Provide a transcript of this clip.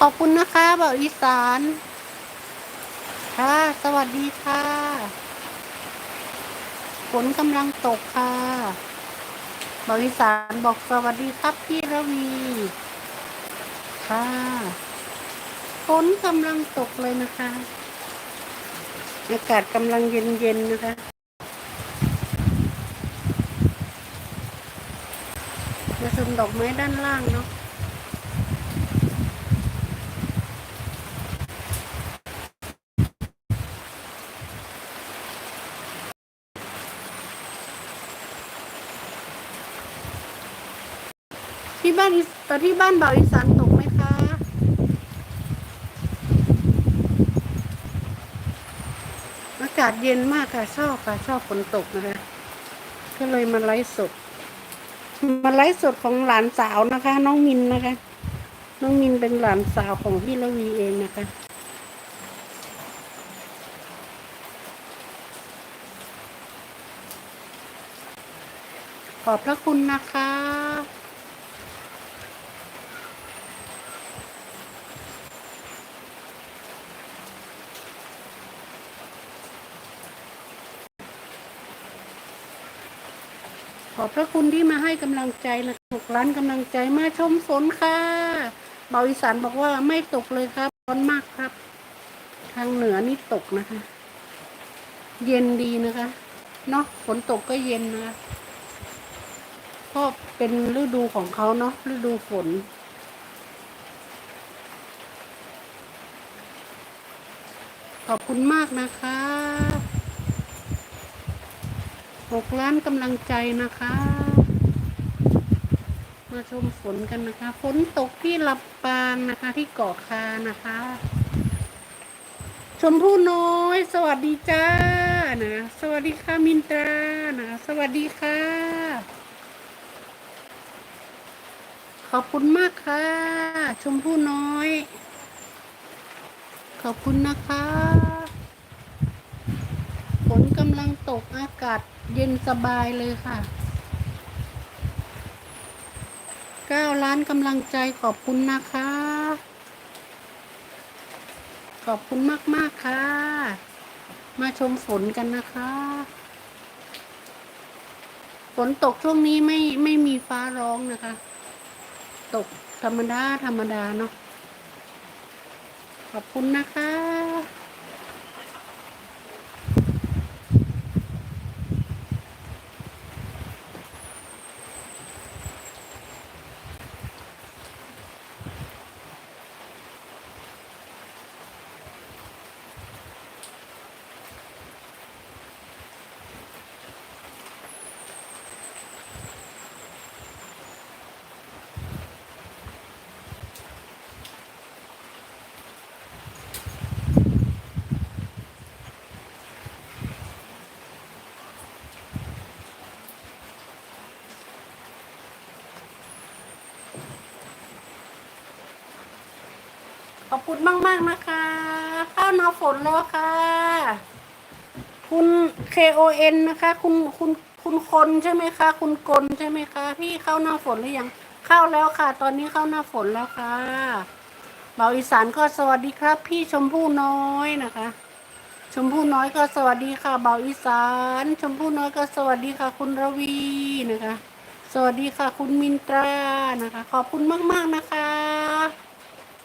ขอบคุณนะคะเบาอีสาน ค่ะ สวัสดีค่ะ ฝนกำลังตกค่ะเบาอีสานบอกสวัสดีครับพี่ระวี ค่ะฝนกำลังตกเลยนะคะ อากาศกำลังเย็นๆนะคะมาชมดอกไม้ด้านล่างเนาะ ที่บ้านอีสแต่ที่บ้านบ่าวอีสานตกไหมคะ อากาศเย็นมากค่ะ ชอบค่ะ ชอบฝนตกนะคะ ก็เลยมาไลฟ์สด มาไลฟ์สดของหลานสาวนะคะ น้องมินนะคะ น้องมินเป็นหลานสาวของพี่ละวีเองนะคะขอบพระคุณนะคะ ขอบพระคุณที่มาให้กำลังใจนะหกล้านกำลังใจมาชมฝนค่ะเบาอีสานบอกว่าไม่ตกเลยครับร้อนมากครับ ทางเหนือนี่ตกนะคะ เย็นดีนะคะเนาะฝนตกก็เย็นนะคะก็เป็นฤดูของเขาเนาะฤดูฝนขอบคุณมากนะคะ หกล้านกำลังใจนะคะ มาชมฝนกันนะคะ ฝนตกที่ลำปางนะคะที่เกาะคานะคะ ชมพู่น้อย สวัสดีจ้านะสวัสดีค่ะมินตรานะสวัสดีค่ะ ขอบคุณมากค่ะ ชมพู่น้อย ขอบคุณนะคะ ฝนกำลังตกอากาศ เย็นสบายเลยค่ะเก้าล้านกำลังใจขอบคุณนะคะ ขอบคุณมากๆค่ะ มาชมฝนกันนะคะฝนตกช่วงนี้ไม่ไม่มีฟ้าร้องนะคะ ตกธรรมดา ธรรมดาเนาะขอบคุณนะคะ ข อบคุณมากมากนะคะ ข้าวหนาฝนแล้วค่ะ คุณ K O N นะคะ คุณคุณคุณคนใช่ไหมคะ คุณกลใช่ไหมคะ พี่เข้าหน้าฝนหรือยังเข้าแล้วค่ะ ตอนนี้เข้าหน้าฝนแล้วค่ะเบาอีสานก็สวัสดีครับ พี่ชมพู่น้อยนะคะ ชมพู่น้อยก็สวัสดีค่ะเบาอีสาน ชมพู่น้อยก็สวัสดีค่ะ คุณระวีนะคะ สวัสดีค่ะ คุณมินตรานะคะ ขอบคุณมาก ๆนะคะ